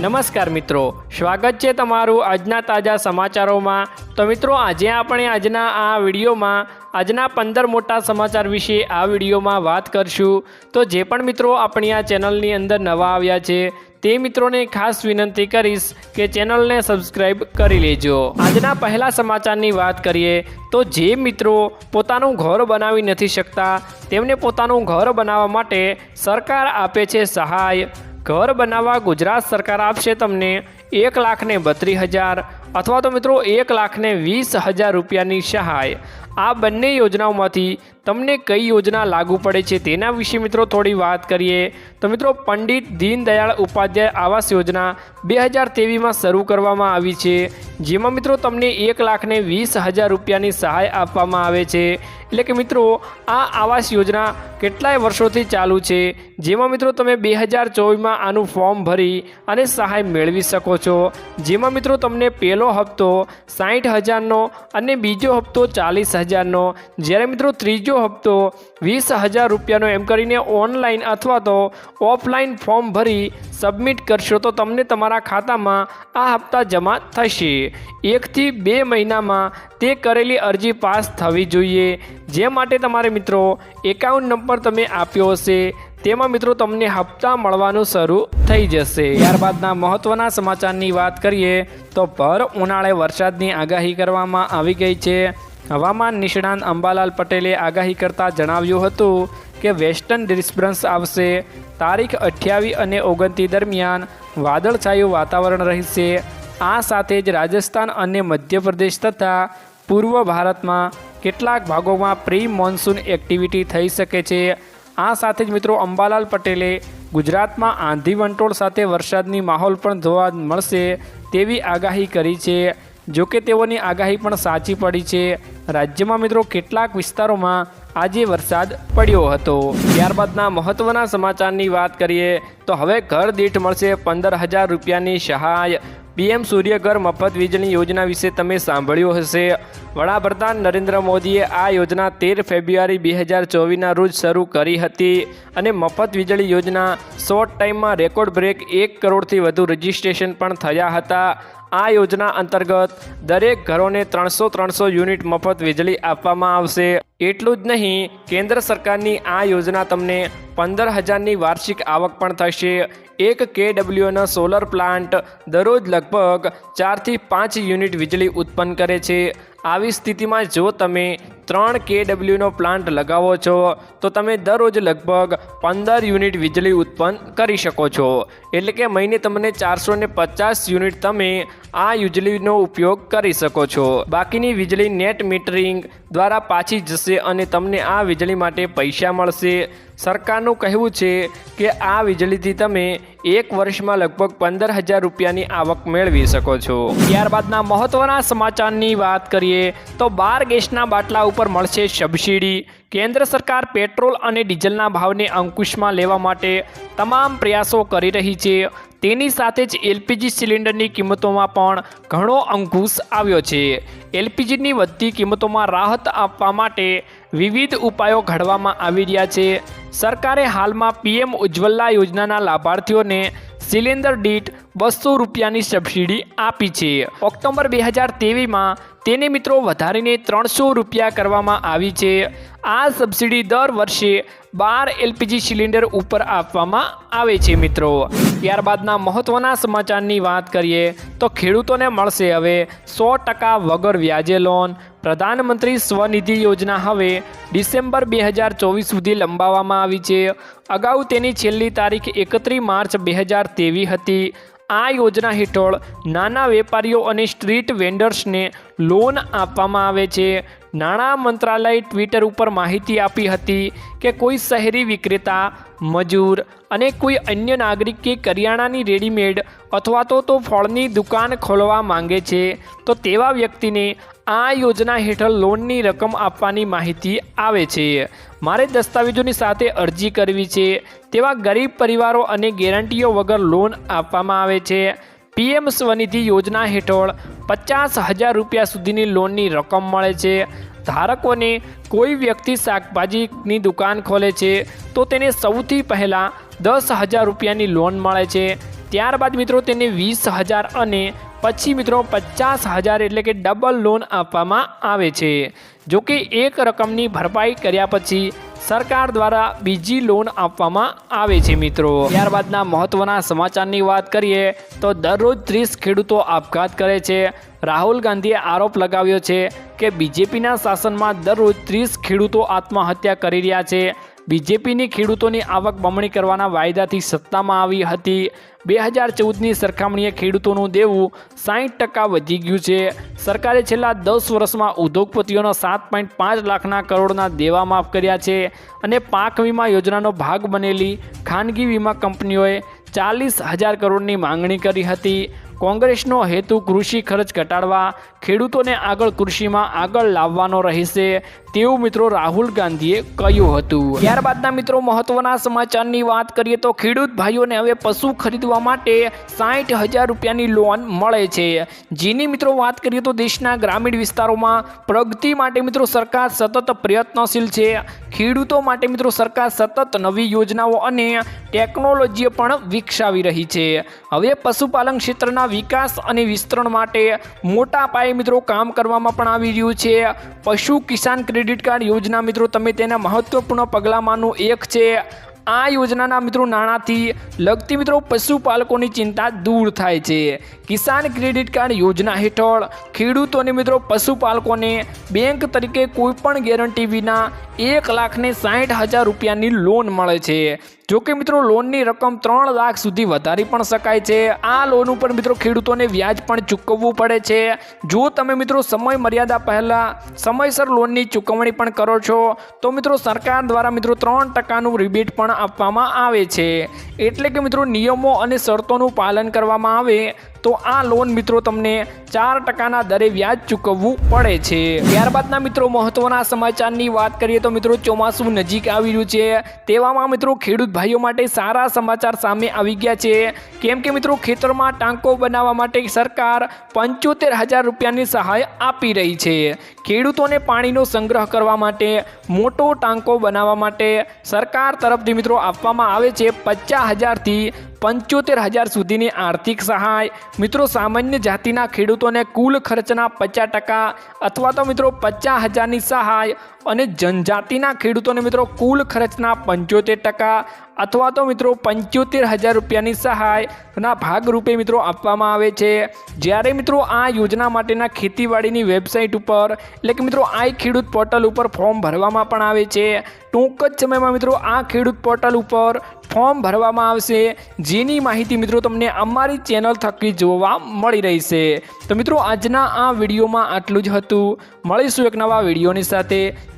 નમસ્કાર મિત્રો, સ્વાગત છે તમારું આજના તાજા સમાચારોમાં. તો મિત્રો, આજે આપણે આજના આ વિડીયોમાં, આજના પંદર મોટા સમાચાર વિશે આ વિડીયોમાં વાત કરશું. તો જે પણ મિત્રો આપણી આ ચેનલની અંદર નવા આવ્યા છે, તે મિત્રોને ખાસ વિનંતી કરીશ કે ચેનલને સબસ્ક્રાઈબ કરી લેજો. આજના પહેલા સમાચારની વાત કરીએ, તો જે મિત્રો પોતાનું ઘર બનાવી નથી શકતા, તેમને પોતાનું ઘર બનાવવા માટે સરકાર આપે છે સહાય. ઘર બનાવવા ગુજરાત સરકાર આપશે તમને. એક લાખને બત્રીસ હજાર અથવા તો મિત્રો એક લાખને વીસ હજાર રૂપિયાની સહાય. આ બંને યોજનાઓમાંથી તમને કઈ યોજના લાગુ પડે છે તેના વિશે મિત્રો થોડી વાત કરીએ. તો મિત્રો પંડિત દીનદયાળ ઉપાધ્યાય આવાસ યોજના બે હજાર તેવીસમાં શરૂ કરવામાં આવી છે, જેમાં મિત્રો તમને એક લાખને વીસ હજાર રૂપિયાની સહાય આપવામાં આવે છે. એટલે કે મિત્રો આ આવાસ યોજના કેટલાય વર્ષોથી ચાલુ છે, જેમાં મિત્રો તમે બે હજાર ચોવીસમાં આનું ફોર્મ ભરી અને સહાય મેળવી શકો છો જેમાં મિત્રો તમને પહેલો હપ્તો સાઠ હજારનો અને બીજો હપ્તો ચાલીસ હજારનો. જ્યારે મિત્રો ત્રીજો હપ્તો વીસ હજાર રૂપિયાનો એમ કરીને ઓનલાઈન અથવા તો ઓફલાઈન ફોર્મ ભરી સબમિટ કરશો તો તમને તમારા ખાતામાં આ હપ્તા જમા થશે. એકથી બે મહિનામાં તે કરેલી અરજી પાસ થવી જોઈએ. જે માટે તમારે મિત્રો એકાઉન્ટ નંબર તમે આપ્યો હશે તેમાં મિત્રો તમને હપ્તા મળવાનું શરૂ થઈ જશે. ત્યારબાદના મહત્ત્વના સમાચારની વાત કરીએ તો ભર ઉનાળે વરસાદની આગાહી કરવામાં આવી ગઈ છે. હવામાન નિષ્ણાંત અંબાલાલ પટેલે આગાહી કરતાં જણાવ્યું હતું કે વેસ્ટર્ન ડિસ્ટર્બન્સ આવશે. તારીખ અઠ્યાવીસ અને ઓગણતી દરમિયાન વાદળછાયું વાતાવરણ રહેશે. આ સાથે જ રાજસ્થાન અને મધ્યપ્રદેશ તથા પૂર્વ ભારતમાં કેટલાક ભાગોમાં પ્રી મોન્સૂન એક્ટિવિટી થઈ શકે છે. આ સાથે જ મિત્રો અંબાલાલ પટેલે ગુજરાતમાં આંધી વંટોળ સાથે વરસાદની માહોલ પણ જોવા મળશે તેવી આગાહી કરી છે. જોકે તેઓની આગાહી પણ સાચી પડી છે. રાજ્યમાં મિત્રો કેટલાક વિસ્તારોમાં આજે વરસાદ પડ્યો હતો. ત્યારબાદના મહત્ત્વના સમાચારની વાત કરીએ તો હવે ઘર દીઠ મળશે પંદર હજાર રૂપિયાની સહાય. પીએમ સૂર્યઘર મફત વીજળી યોજના વિશે તમે સાંભળ્યું હશે. વડાપ્રધાન નરેન્દ્ર મોદીએ આ યોજના તેર ફેબ્રુઆરી બે હજાર ચોવીસના રોજ શરૂ કરી હતી અને મફત વીજળી યોજના શોર્ટ ટાઈમમાં રેકોર્ડ બ્રેક એક કરોડથી વધુ રજીસ્ટ્રેશન પણ થયા હતા. આ યોજના અંતર્ગત દરેક ઘરોને ત્રણસો ત્રણસો યુનિટ મફત વીજળી આપવામાં આવશે. એટલું જ નહીં, કેન્દ્ર સરકારની આ યોજના તમને પંદર હજારની વાર્ષિક આવક પણ થશે. એક કેડબ્લ્યુનો સોલર પ્લાન્ટ દરરોજ લગભગ ચારથી પાંચ યુનિટ વીજળી ઉત્પન્ન કરે છે. આવી સ્થિતિમાં જો તમે ત્રણ કેડબલ્યુનો પ્લાન્ટ લગાવો છો, તો તમે દરરોજ લગભગ પંદર યુનિટ વીજળી ઉત્પન્ન કરી શકો છો. એટલે કે મહિને તમને ચારસો ને પચાસ યુનિટ તમે આ વીજળીનો ઉપયોગ કરી શકો છો. બાકીની વીજળી નેટ મીટરિંગ દ્વારા પાછી જશે અને તમને આ વીજળી માટે પૈસા મળશે. સરકારનું કહેવું છે કે આ વીજળીથી તમે એક વર્ષમાં લગભગ પંદર હજાર રૂપિયાની આવક મેળવી શકો છો. ત્યારબાદના મહત્ત્વના સમાચારની વાત કરીએ, તો બાર ગેસના બાટલા ઉપર મળશે સબસિડી. કેન્દ્ર સરકાર પેટ્રોલ અને ડીઝલના ભાવને અંકુશમાં લેવા માટે તમામ પ્રયાસો કરી રહી છે. તેની સાથે જ એલપીજી સિલિન્ડરની કિંમતોમાં પણ ઘણો અંકુશ આવ્યો છે. એલપીજીની વધતી કિંમતોમાં રાહત આપવા માટે વિવિધ ઉપાયો ઘડવામાં આવી રહ્યા છે. સરકારે હાલમાં પીએમ ઉજ્જવલા યોજનાના લાભાર્થીઓને સિલિન્ડર દીઠ બસો રૂપિયાની સબસિડી આપી છે. ઓક્ટોબર બે હજાર તેવીસમાં તેને મિત્રો વધારીને ત્રણસો રૂપિયા કરવામાં આવી છે. આ સબસિડી દર વર્ષે બાર એલપીજી સિલિન્ડર ઉપર આપવામાં આવે છે મિત્રો. ત્યારબાદના મહત્ત્વના સમાચારની વાત કરીએ તો ખેડૂતોને મળશે હવે સો ટકા વગર વ્યાજે લોન પ્રધાનમંત્રી સ્વનિધિ યોજના હવે ડિસેમ્બર બે હજાર ચોવીસ સુધી લંબાવવામાં આવી છે. અગાઉ તેની છેલ્લી તારીખ એકત્રીસ માર્ચ બે હજાર તેવીસ હતી. આ યોજના હેઠળ નાના વેપારીઓ અને સ્ટ્રીટ વેન્ડર્સને લોન આપવામાં આવે છે. નાણાં મંત્રાલય ટ્વિટર ઉપર માહિતી આપી હતી કે કોઈ શહેરી વિક્રેતા, મજૂર અને કોઈ અન્ય નાગરિક કે કરિયાણાની રેડીમેડ અથવા તો તો ફળની દુકાન ખોલવા માંગે છે. તો તેવા વ્યક્તિને આ યોજના હેઠળ લોનની રકમ આપવાની માહિતી આવે છે. મારે દસ્તાવેજોની સાથે અરજી કરવી છે. તેવા ગરીબ પરિવારો અને ગેરંટીઓ વગર લોન આપવામાં આવે છે. પીએમ સ્વનિધિ યોજના હેઠળ પચાસ હજાર રૂપિયા સુધીની લોનની રકમ મળે છે. ધારકોને કોઈ વ્યક્તિ શાકભાજીની દુકાન ખોલે છે, તો તેને સૌથી પહેલાં દસ હજાર રૂપિયાની લોન મળે છે. ત્યારબાદ મિત્રો તેને વીસ હજાર અને પછી મિત્રો પચાસ હજાર એટલે કે ડબલ લોન આપવામાં આવે છે. જો કે એક રકમની ભરપાઈ કર્યા પછી સરકાર દ્વારા બીજી લોન આપવામાં આવે છે મિત્રો. ત્યારબાદના મહત્વના સમાચારની વાત કરીએ તો દરરોજ ત્રીસ ખેડૂતો આપઘાત કરે છે. રાહુલ ગાંધીએ આરોપ લગાવ્યો છે કે બીજેપીના શાસનમાં દરરોજ ત્રીસ ખેડૂતો આત્મહત્યા કરી રહ્યા છે. બીજેપીની ખેડૂતોની આવક બમણી કરવાના વાયદાથી સત્તામાં આવી હતી. બે હજાર ચૌદની સરખામણીએ ખેડૂતોનું દેવું સાહીઠ ટકા વધી ગયું છે. સરકારે છેલ્લા દસ વર્ષમાં ઉદ્યોગપતિઓનો સાત પોઈન્ટ પાંચ લાખના કરોડના દેવા માફ કર્યા છે અને પાક વીમા યોજનાનો ભાગ બનેલી ખાનગી વીમા કંપનીઓએ ચાલીસ હજાર કરોડની માંગણી કરી હતી. કોંગ્રેસનો હેતુ કૃષિ ખર્ચ ઘટાડવા, ખેડૂતોને આગળ કૃષિમાં આગળ લાવવાનો રહેશે. તેવું મિત્રો રાહુલ ગાંધીએ કહ્યું હતું. ત્યારબાદના મિત્રો મહત્વના સમાચારની વાત કરીએ તો ખેડૂત ભાઈઓને હવે પશુ ખરીદવા માટે સાઠ હજાર રૂપિયાની લોન મળે છે. જેની મિત્રો વાત કરીએ તો દેશના ગ્રામીણ વિસ્તારોમાં પ્રગતિ માટે મિત્રો સરકાર સતત પ્રયત્નશીલ છે. ખેડૂતો માટે મિત્રો સરકાર સતત નવી યોજનાઓ અને ટેકનોલોજી પણ વિકસાવી રહી છે. હવે પશુપાલન ક્ષેત્રના વિકાસ અને વિસ્તરણ માટે મોટા પાયે મિત્રો કામ કરવામાં પણ આવી રહ્યું છે. પશુ કિસાન ક્રેડિટ કાર્ડ યોજના મિત્રો તમે તેના મહત્વપૂર્ણ પગલામાંનું એક છે. આ યોજનાના મિત્રો નાણાંથી લગતી મિત્રો પશુપાલકોની ચિંતા દૂર થાય છે. કિસાન ક્રેડિટ કાર્ડ યોજના હેઠળ ખેડૂતોને મિત્રો પશુપાલકોને બેંક તરીકે કોઈપણ ગેરંટી વિના એક લાખને સાઠ હજાર રૂપિયાની લોન મળે છે. જો કે મિત્રો લોનની રકમ ત્રણ લાખ સુધી વધારી પણ શકાય છે. આ લોન ઉપર મિત્રો ખેડૂતોને વ્યાજ પણ ચૂકવવું પડે છે. જો તમે મિત્રો સમય મર્યાદા પહેલાં સમયસર લોનની ચૂકવણી પણ કરો છો, તો મિત્રો સરકાર દ્વારા મિત્રો ત્રણ ટકાનું રિબેટ પણ આપવામાં આવે છે. એટલે કે મિત્રો નિયમો અને શરતોનું પાલન કરવામાં આવે તો આ લોન મિત્રો તમને ચાર ટકાના દરે વ્યાજ ચૂકવવું પડે છે. ત્યારબાદના મિત્રો મહત્વના સમાચારની વાત કરીએ તો મિત્રો ચોમાસું નજીક આવી રહ્યું છે. તેવામાં મિત્રો ખેડૂત ભાઈઓ માટે સારા સમાચાર સામે આવી ગયા છે. કેમ કે મિત્રો ખેતરમાં ટાંકો બનાવવા માટે સરકાર પંચોતેર હજાર રૂપિયાની સહાય આપી રહી છે. ખેડૂતોને પાણીનો સંગ્રહ કરવા માટે મોટો ટાંકો બનાવવા માટે સરકાર તરફથી મિત્રો આપવામાં આવે છે પચાસ હજારથી પંચોતેર હજાર સુધીની આર્થિક સહાય. મિત્રો, સામાન્ય જાતિના ખેડૂતોને કુલ ખર્ચના પચાસ ટકા અથવા તો મિત્રો પચાસ હજારની સહાય. અને જનજાતિના ખેડૂતોને મિત્રો કુલ ખર્ચના પંચોતેર ટકા અથવા તો મિત્રો પંચોતેર હજાર રૂપિયાની સહાયના ભાગરૂપે મિત્રો આપવામાં આવે છે. જ્યારે મિત્રો આ યોજના માટેના ખેતીવાડીની વેબસાઇટ ઉપર એટલે કે મિત્રો આ ખેડૂત પોર્ટલ ઉપર ફોર્મ ભરવામાં પણ આવે છે. ટૂંક જ સમયમાં મિત્રો આ ખેડૂત પોર્ટલ ઉપર ફોર્મ ભરવામાં આવશે. જેની માહિતી મિત્રો તમને અમારી ચેનલ થકી જોવા મળી રહેશે. તો મિત્રો આજના આ વિડીયોમાં આટલું જ હતું. મળીશું એક નવા વિડીયોની સાથે.